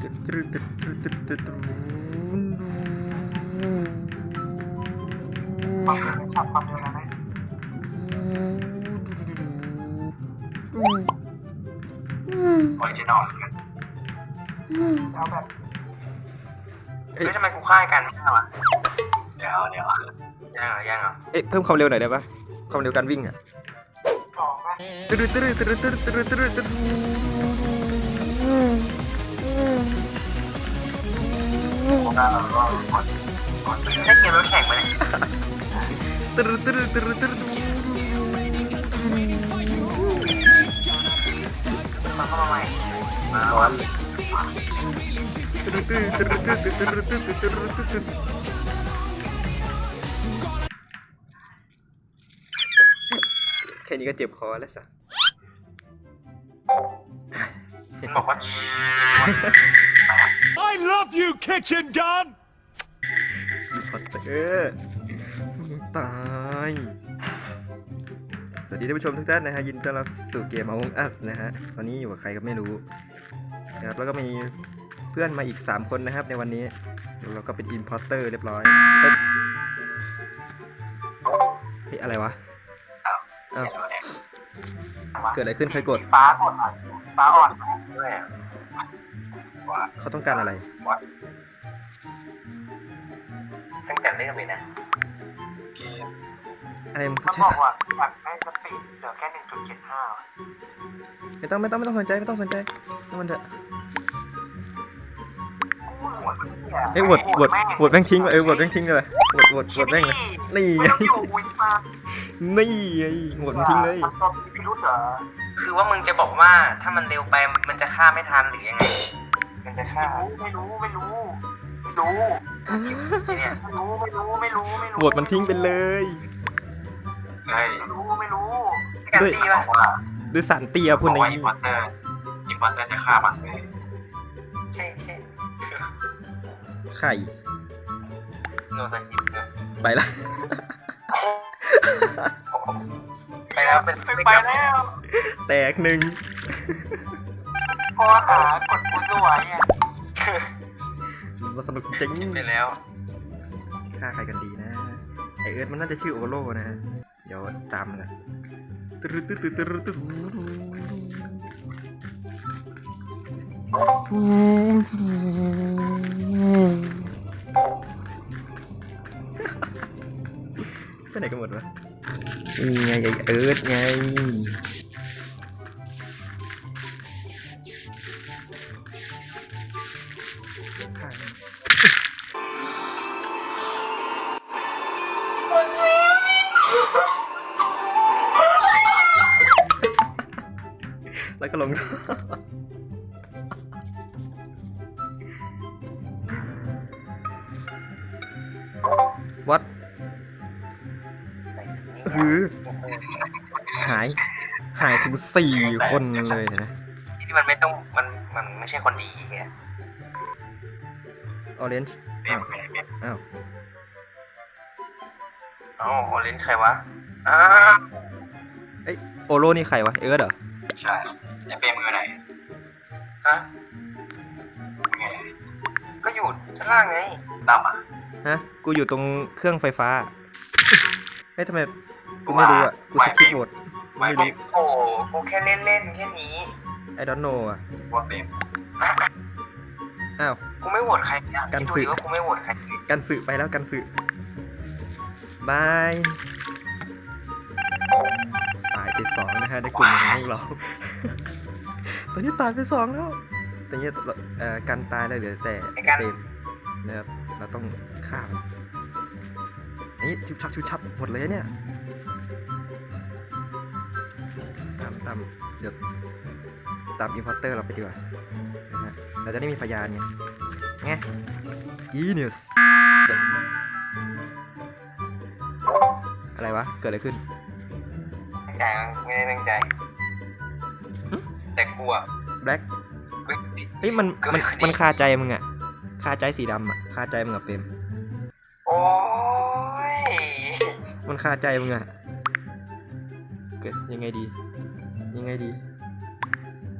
ความเร็วไม่ชัดความเร็วนะไม่ออริจินอลเอาแบบเฮ้ยทำไมกูค่ายกันไม่ได้วะเดี๋ยวเดี๋ยวย่างเหรอย่างเหรอเอ๊ะเพิ่มความเร็วหน่อยได้ปะความเร็วการวิ่งอะสองนะ ได้เกมรถแข่งไปเลยตึ๊ดตึ๊ดตึ๊ดตึ๊ดมาเข้ามาใหม่มาวันแค่นี้ก็เจ็บคอแล้วสัส บอกว่า I love you, Kitchen Gun! อีพอตเตอร์ตาย สวัสดีท่านผู้ชมทุกท่านนะฮะยินดีต้อนรับสู่เกม Among Us นะฮะ ตอนนี้อยู่กับใครก็ไม่รู้นะครับแล้วก็มีเพื่อนมาอีก 3 คนนะครับในวันนี้ เราก็เป็น Imposter เรียบร้อยเฮ้ยเฮ้ยอะไรวะอ้าวเกิดอะไรขึ้นใครกด ฟ้าอ่อนอะฟ้าอ่อนด้วยอะว่า เขาต้องการอะไร ตั้งแต่เริ่มเลยนะเกมอะไรมึงเขาใช่บอกว่าอยากได้สปีดเหลือแค่หนึ่งจุดเจ็ดห้าไม่ต้องไม่ต้องไม่ต้องสนใจไม่ต้องสนใจให้มันเถอะเอ้ยโหวตโหวตโหวตแม่งทิ้งไปเออโหวตแม่งทิ้งเลยโหวตโหวตโหวตแม่งเลยนี่ไม่ไงต้องอยู่วิมานี่ไงโหวตมันทิ้งเลยมันตัวมีพิรุธเหรอ คือว่ามึงจะบอกว่าถ้ามันเร็วไปมันจะฆ่าไม่ทันหรือยังไง มันจะฆ่าไม่รู้ไม่รู้ ไม่รู้เนี่ยไม่รู้ไม่รู้ไม่รู้ไม่รู้โหวตมันทิ้งไปเลยเฮ้ยไม่รู้ไม่รู้กันตีป่ะว่าด้วยสารเตียพูดในอินพัตเตอร์อินพัตเตอร์จะฆ่ามันเลยใช่ใช่ไข่โนสันยิปเนี่ยไปละไป แล้วเป็นไปแล้วแตกหนึ่งเพราะว่าหากดปุ่มด้วยอะมาสนุกจริงไปแล้วฆ่าใครกันดีนะ ไอเอิร์ธมันน่าจะชื่อโอโลนะฮะ เดี๋ยวตามมันกันตึ๊ดตึ๊ดตึ๊ดตึ๊ดตึ๊ดไปไหนกันหมดวะ นี่ไงไอเอิร์ธไงแล้วก็ลงวัด คือหาย หายถึงสี่คนเลยนะ ที่มันไม่ต้องมันมันไม่ใช่คนดีไงออเรนจ์อ้าวอ้าวเอ้าโอเลนใครวะอ้าโอโลนี่ใครวะ เอิร์ธเหรอ ใช่ไอเปมือไหนฮะก็อยู่ข้างล่างไงดำอะฮะ กูอยู่ตรงเครื่องไฟฟ้า เฮ้ยทำไม กูไม่รู้อะกูสกิปหมดกูไม่รู้โอ้กูแค่เล่นเล่นๆแค่นี้ I don't know อะว่าเปมอ้าวกูไม่โหวตใครนะกันคิดดูสึดิว่ากูไม่โหวตใครกันสึไปแล้วกันสึบายตายไปสองนะฮะในกลุ่มของพวกเรา ตอนนี้ตายไปสองแล้วตอนนี้เราเอ่อกันตายแล้วเหลือแต่เปรมนะครับเราต้องฆ่ามันนี่ชุบชับชุบชับหมดเลยเนี่ย ตามตามเดี๋ยวตามอินพอร์เตอร์เราไปดีกว่านะฮะเราจะได้มีพยานไงไง Genius อะไรวะ เกิดอะไรขึ้นตั้งใจมั้งไม่ได้ตั้งใจหึแต่กูอะ Black เฮ้ยเฮ้ยมันเกิดมันอะไรขึ้นมันคาใจมึงอะคาใจสีดำอะคาใจมึงอะเปรมโอ้ยมันคาใจมึงอะเกิดยังไงดี ยังไงดี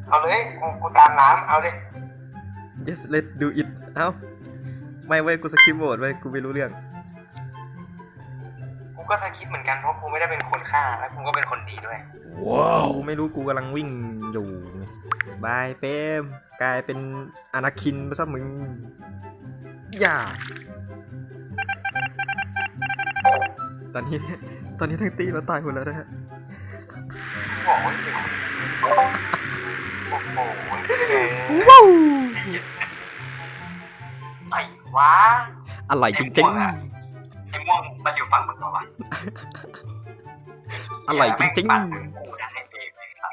เอาเลยกูกูตามน้ำเอาเลย yes let's do it เอ้า ไม่เว้ยกูสกิปโหวตเว้ยกูไม่รู้เรื่อง กูก็ทันคิดเหมือนกันเพราะกูไม่ได้เป็นคนฆ่าและกูก็เป็นคนดีด้วยกูไม่รู้กูกำลังวิ่งอยู่ไงบายเปมกลายเป็นอนาคินไปซะมึง อย่า ตอนนี้ ตอนนี้ทั้งตีเราตายหมดแล้วนะฮะ บอกว่าเป็นคนโอ้โหว้าวไอ้วะอร่อยจริงไอ้ม่วงมันอยู่ฝั่งมึงเหรอวะอร่อยจริงแม่ปั่นถึกูได้เองเลยครับ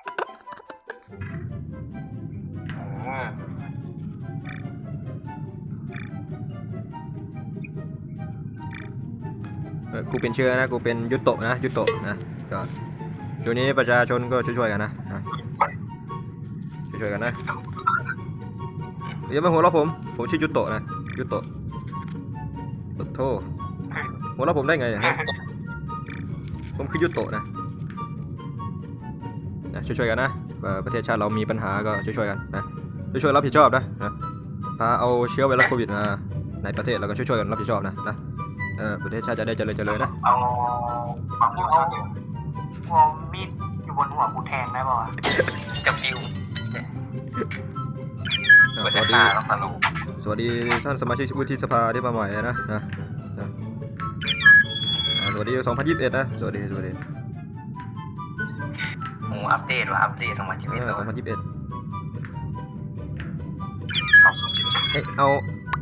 อืมๆกูเป็นเชื้อนะ กูเป็นยุโตะนะ ยุโตะนะก็ เดี๋ยวนี้ประชาชนก็ช่วยๆกันนะอะช่วยๆกันนะอย่ามาหัวเราะผม ผมชื่อยุโตะนะยุโตะโอ้โทษหัวเราะผมได้ไงเนี่ยฮะผมคือยุโตะนะนะช่วยๆกันนะเอ่อประเทศชาติเรามีปัญหาก็ช่วยๆกันนะช่วยๆรับผิดชอบนะนะพาเอาเชื้อไวรัสโควิดมาในประเทศเราก็ช่วยๆกันรับผิดชอบนะนะเออประเทศชาติจะได้เจริญเจริญนะเอาความพูดเอาเทียู่ บนหัวกูแทงได้ป่าวะกับฟิวอะกูสจะวัสดี ฆ่าต้องสรุปสวัสดีท่านสมาชิกวุฒิสภาที่มาใหม่นะนะนะอ่าสวัสดี 2021 นะ สวัสดี สวัสดีโอ้อัปเดตว่ะอัปเดตสองพันชีวิตเอแล้อว2021 สองศูนย์เจ็ดเจ็ดเอ้ยเอา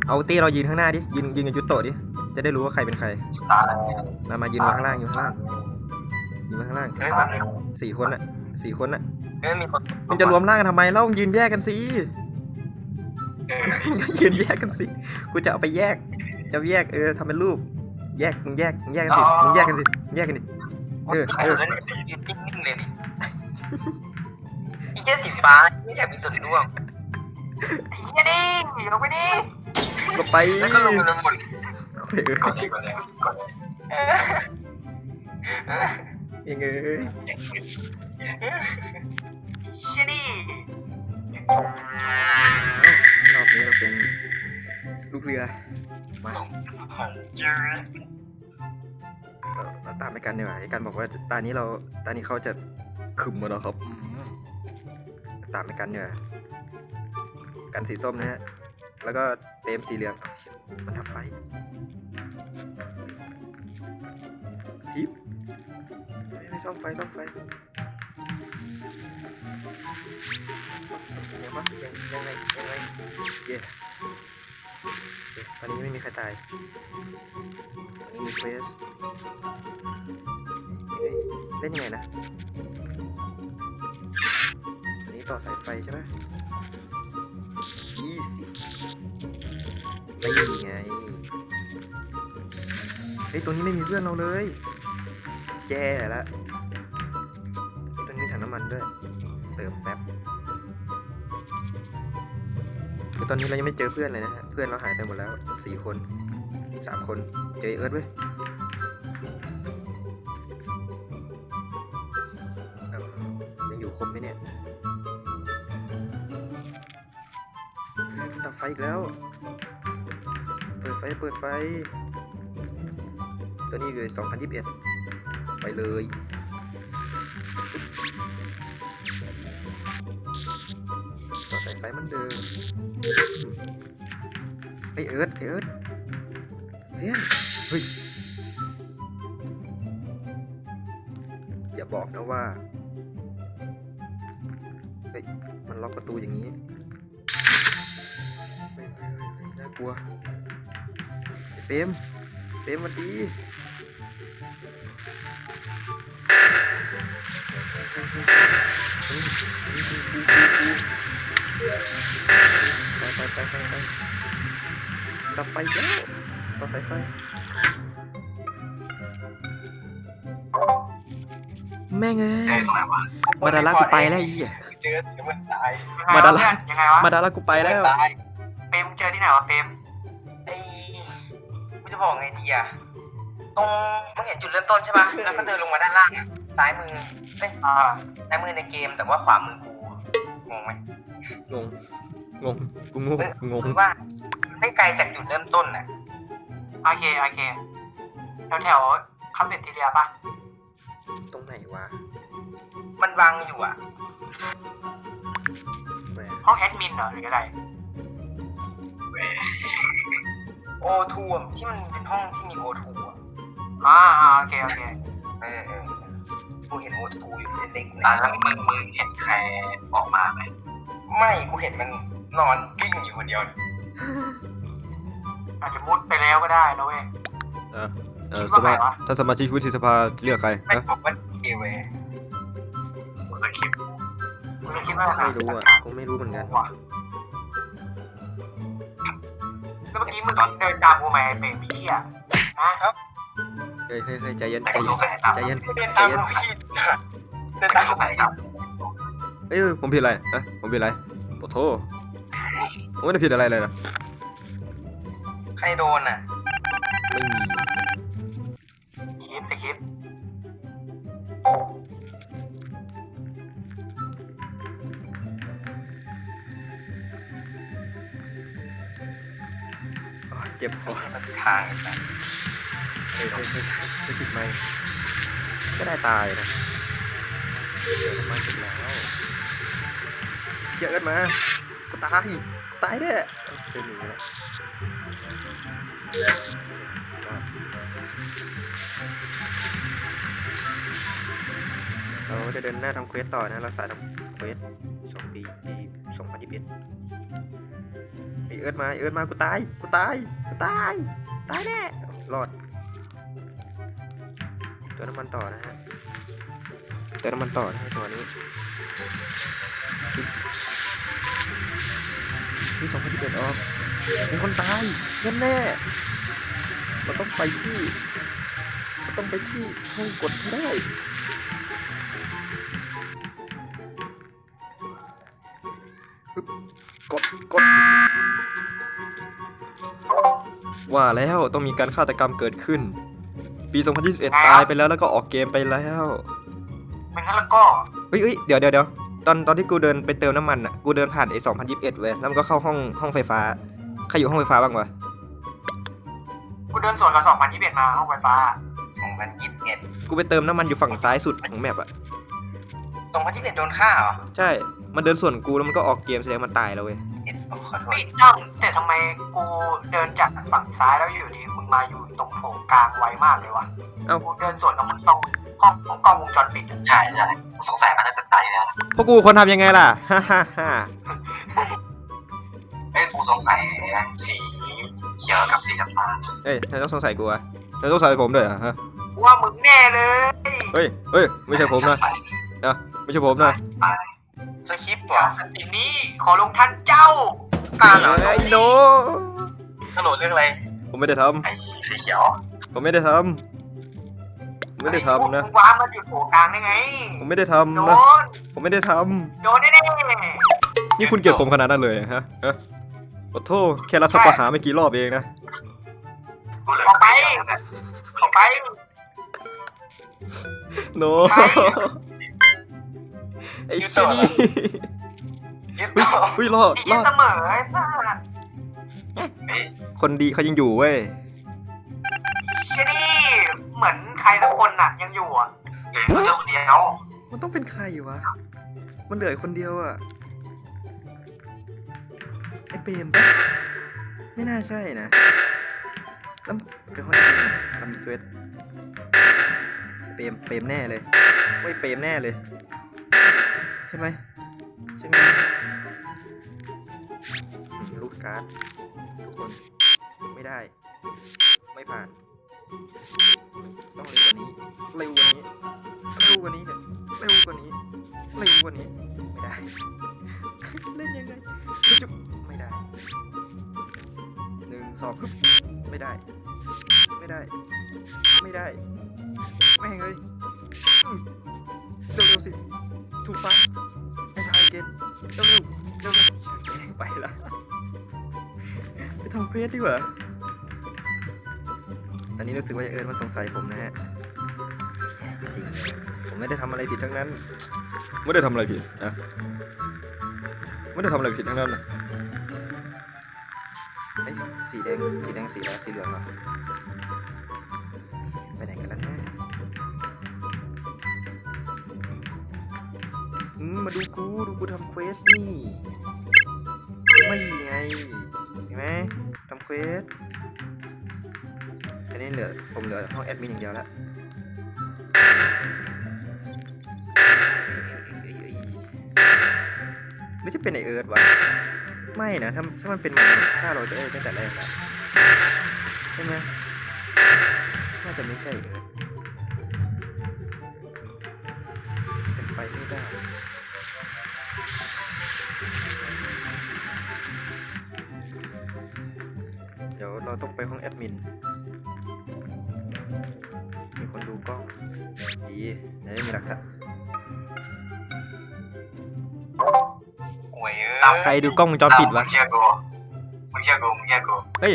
เอาตี้เรายืนข้างหน้าดิ ยืนยืนกับยุโตะดิ จะได้รู้ว่าใครเป็นใคร ตายมา มายืนมาข้างล่างยืนข้างล่างยืนมาข้างล่าง เฮ้ยตอนนี้ สี่คนน่ะสี่คนน่ะเฮ้ยมีคนมันจะรวมร่างกันทำไมเล่ายืนแยกกันสิเออยืนแยกกันสิกูจะเอาไปแยก จะแยกเออทำเป็นรูป แยกมึงแยกมึงแยกกันสิมึงแยกกันสิมึงแยกกันดิเออเออแล้วเนี่ยยืนนิ่งๆเลยดิอีเหี้ยสีฟ้าไม่อยากมีส่วนร่วมไอ้เหี้ยนี่ลงไปดิก็ไปแล้วก็ลงไปหมดเออก่อนเลยก่อนเลยก่อนเล ยเออเออเองเอ้ยเชี่ยดิเอ้ารอบนี้เราเป็นลูกเรือ มาเจอเราเราตามไปกันดีกว่าไอ้กันบอกว่าตานี้เราตานี้เขาจะขึมมาแล้วครับ ตามไปกันเนี่ยกันสีส้มนะฮะ แล้วก็เปรมสีเหลืองอ้าวเชี่ยมันทับไฟทิป ไม่ซ่อมไฟซ่อมไฟซ่อมยังวะยังยังไงยังไงเย่โอเคตอนนี้ไม่มีใครตายตอนนี้มีเควสเล่นยังไงนะอันนี้ต่อสายไฟใช่ไหม easy ไม่ไงเฮ้ยตัวนี้ไม่มีเพื่อนเราเลย แย่ละตัวนี้มีถังน้ำมันด้วย เติมแป๊บคือตอนนี้เรายังไม่เจอเพื่อนเลยนะฮะ เพื่อนเราหายไปหมดแล้วสี่คนสามคน เจอไอ้เอิร์ธเว้ยเอ้ายังอยู่ครบไหมเนี่ยดับไฟอีกแล้ว เปิดไฟ เปิดไฟ ตัวนี้เลย2021 ไปเลย ต่อสายไฟเหมันเดิมไอเอิร์ธไอเอิร์ธเพื่อนเฮ้ย อย่าบอกนะว่าเฮ้ยมันล็อกประตูอย่างนี้เฮ้ยเฮ้ยเฮ้ยเฮ้ยน่ากลัวไอ้เปมเปรมมาดี ไปไปไปไปไปดับไฟอีกแล้วต่อสายไฟแม่งเอ้เจอยมาดารากูไปแล้วไอ้เหี้ยเจอเดี๋ยวมันตายมาดารายังไงวะมาดารากูไปแล้ว ตายเฟรมเจอที่ไหนวะเฟรมไอ้กูจะบอกไงดีอะ ตรงมึงเห็นจุดเริ่มต้นใช่ปะแล้วก็เดินลงมาด้านล่างอะซ้ายมือเอ้ยซ้ายมือในเกมแต่ว่าขวามือกูงงไหมงง งง กูงงเออกูงง คือว่าไม่ไกลจากจุดเริ่มต้นน่ะโอเคโอเคแถวแถวๆคาเฟ่ทีเรียปะตรงไหนวะมันวางอยู่อะ แหมห้องแอดมินเหรอหรืออะไรโอทูที่มันเป็นห้องที่มีโอทูอะ อ่าอ่าโอเคโอเคเออเออกูเห็นโอทูอยู่เล็กๆอ่านะแล้วมึงมึงเห็นใครออกมาไหมไม่กูเห็นมันนอนกิ้งอยู่คนเดียว อาจจะมุดไปแล้วก็ได้นะเว้ย เออเออคิดสว่าภาไงวะ ถ้าสมาชิกวุฒิสภาเลือกใครไม่ฮะบอกว่าเอเวกูสคริปต์กูจะคิดว่าไม่รู้อะกูไม่รู้เหมือนกันว่ะแล้วเมื่อกี้มึงเดินตามกูมาไอ้เป็นพี่อะนะครับ เฮ้ยเฮ้ยเฮ้ยใจเย็นแต่ใจกูเย็น สงสัยตามใจเย็น เดินใจตามเย็นลูกพี่เดินแต่ตามกูลูสกงสัยพี่ตามเอ้ยผมผิดอะไรฮะผมผิดอะไรโอ้โทษผมไม่ได้ผิดอะไรเลยนะใครโดนอะไม่มีคลิปสคริปต์อ๋อเจ็บคอทางนะ เฮ้ยเฮ้ยเฮ้ยไม่ผิดไหมก็ได้ตายนะเดี๋ยวมาถึงแล้วเยอะกันมากูตายกูตายแน่เป็นหนีแล้วเราจะเดินหน้าทำเควสต่อนะ เราสายทำเควสสองปีปีสองพันยี่สิบเอ็ดไอเอิร์ธมาเอิร์ธมา กูตาย กูตาย กูตาย ตายแน่ รอด เติมน้ำมันต่อนะฮะเติมน้ำมันต่อนะฮะตัวนี้ที่สองพันสิบเอ็ดออกมีคนตายแน่แน่เราต้องไปที่เราต้องไปที่ห้องกดได้กดกดว่าแล้วต้องมีการฆาตกรรมเกิดขึ้น ปี2021 ตายไปแล้วแล้วก็ออกเกมไปแล้วเป็นงั้นแล้วก็เฮ้ยเฮ้ยเดี๋ยวเดี๋ยวเดี๋ยวตอนตอนที่กูเดินไปเติมน้ำมันอะกูเดินผ่านไอ้2021เว้ยแล้วมันก็เข้าห้องห้องไฟฟ้าใครอยู่ห้องไฟฟ้าบ้างวะกูเดินสวนกับสองพันยี่สิบเอ็ดมาห้องไฟฟ้าสองพันยี่สิบเอ็ดกูไปเติมน้ำมันอยู่ฝั่งซ้ายสุดของแมปอะสองพันยี่สิบเอ็ดโดนฆ่าเหรอใช่ มันเดินส่วนกูแล้วมันก็ออกเกมแสดงมันตายแล้วเว้ยเอ็ดขอโทษไม่จ้ำแต่ทำไมกูเดินจากฝั่งซ้ายแล้วอยู่ดีมึงมาอยู่ ตรงโถงกลางไวมากเลยวะเอ้า กูเดินสวนกับมึงตรงห้องของกล้องวงจรปิดอะใช่ใช่กูสงสัยมาตั้งแต่ตายแล้วพวกกูคนทำยังไงล่ะ ฮ่าฮ่าฮ่าเอ้ยกูสงสัยสีเขียวกับสีน้ำตาลเอ้ยนายต้องสงสัยกูอะนายต้องสงสัยผมด้วยเหรอฮะว่ามึงแน่เลยเฮ้ยเฮ้ย ไม่ใช่ผมนะนะไม่ใช่ผมนะสคริปต์เดี๋เหรยวอทีนี้ขอลงท่านเจ้าการเหรอไอ้โนกระโดดเรื่องอะไร ผมไม่ได้ทไอ้สีเขียวำผมไม่ได้ทำผมไม่ได้ทำนะ มึงว้ามาอยู่โถงกลางได้ไง ผมไม่ได้โดทำนะ น ผมไม่ได้ทโดนแน่ำนี่คุณเกลียดผมขนาดนั้นเลยฮะฮะขอโทษแค่รัฐประหารไม่กี่รอบเองนะๆออกไปออกไป โนใช่ไอ้ชี้นี่ยึดเฮ้ยต่อเฮ้ยรอดไอ้รเหี้อยดเสมอไอ้สัส คนดีเขายังอยู่เว้ยเชี่ยนี่เหมือนใครสักคนน่ะ ยังอยู่อะเหลือคนเดียวคนเดียวมันต้องเป็นใครวะ มันเหลือคนเดียวอะไอ้เปรมปะไม่น่าใช่นะแล้วไปห้องทำรีเควสเปรมเปรมแน่เลยเว้ยเปรมแน่เลย ใช่ไหมใช่ไหมอืมรูดการ์ดทุก คน ไม่ได้ ไม่ผ่าน ต้องเร็วกว่านี้ เร็วกว่านี้ เร็วกว่านี้เนี่ยเร็วกว่านี้ เร็วกว่านี้ ไม่ได้ เล่นยังไงจุ๊บไม่ได้หนึ่งสองฮึบไม่ได้ ไม่ได้ ไม่ได้แม่งเลย ทำเควสดีกว่า อันนี้รู้สึกว่าจะเอิญมาสงสัยผมนะฮะจริงๆผมไม่ได้ทำอะไรผิดทั้งนั้น ไม่ได้ทำอะไรผิดนะ ไม่ได้ทำอะไรผิดทั้งนั้นนะเอ้ยสีแดง สีแดง สีแล้วสีเหลืองเหรอไปไหนกันแล้วนะอืมมาดูกู ดูกูทำเควสนี่ ไม่ไงเห็นไหมทำเควสอันนี้เหลือผมเหลือห้องแอดมินอย่างเดียวแล้วไม่ใช่เป็นไอเอิร์ดวะไม่นะถ้าถ้ามันเป็นมันฆ่าเราจะเอิร์ดตั้งแต่แรกแล้วใช่ไหมน่าจะไม่ใช่เอิร์ด ดีไหนมีหลักฐานโอ้ยเอ้ยใครดูกล้องวงจรปิดวะมึงเชื่อกูมึงเชื่อกูมึงเชื่อกูเฮ้ย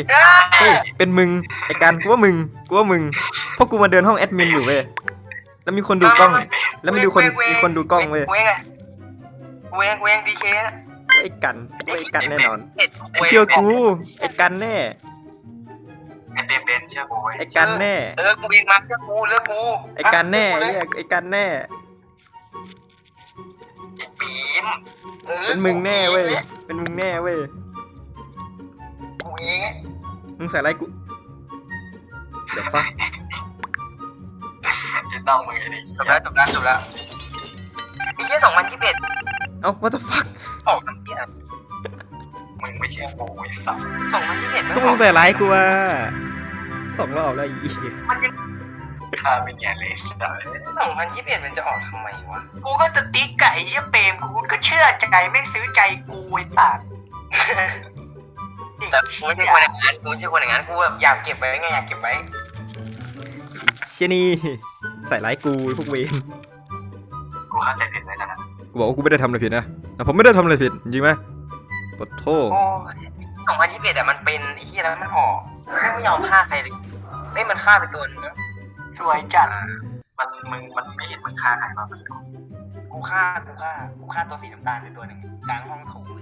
เฮ้ยเป็นมึงไอการกูว่ามึงกูว่ามึงเพราะกูมาเดินห้องแอดมินอยู่เว้ยแล้วมีคนดูกล้อง แล้วมีดูคนมีคนดูกล้องเว้ยเว้ยไงเว้ยเว้ยดีเคนะไอ้กันไอ้กันแน่นอนเห็ดว้ยเชื่อกูไอ้กันแน่ ไอ้เปมเป็นเชื่อกูเว้ยไอ้กันแน่ เออกูเองมาเลือกกูเลือกกูไอ้กันแน่เลืเรีอกยกไอ้กันแน่ ไอ้ปีมออเป็นมึงแน่เว้ย เป็นมึงแน่เว้ย กูเองอะมึงใส่ไรกู เดี๋ยวฟังจะต้องมือดิจบแล้วจบแล้วจบแล้วไอ้เหี้ยสองพันยี่สิบเอ็ดเอ้า what the fuck ออกน้ำ เหี้ยมึงไม่เชื่อกูไอ้สัสสองพันยี่เอ็ดก็มึงใส่ร้ายกูว่าสองรอบแล้วอีมันยังฆ่าเป็นไงเลยสัสสองพันยี่สิบเอ็ดมันจะออกทำไมวะ กูก็จะติ๊กไก่เชื่เปรมกูก็เชื่อใจไม่งซื้อใจกูไอ้สัสแต่กูไม่ใช่คนอย่างนั้นกูไม่ใช่คนอย่างนั้นกูแบบอยากเก็บไว้ไงอยากเก็บไว้เชนี่ใส่ร้ายกูพวกเวนกูเข้าใจผิดเลยนะกูบอกว่ากูไม่ได้ทำอะไรผิดนะแต่ผมไม่ได้ทำอะไรผิดจริงไหม ปดโทษสองพันยี่สิบเอ็ดอะมันเป็นไอ้ที่แล้วมันออกแม่ไม่ยอมฆ่าใครเลยเอ้ยมันฆ่าไปตัวนึงนะสวยจัดมันมึงมันไม่เห็นมึงฆ่าใครมากูฆ่ากูฆ่ากูฆ่าตัวสีน้ำตาลไปตัวหนึ่งกลางห้องโถงเลย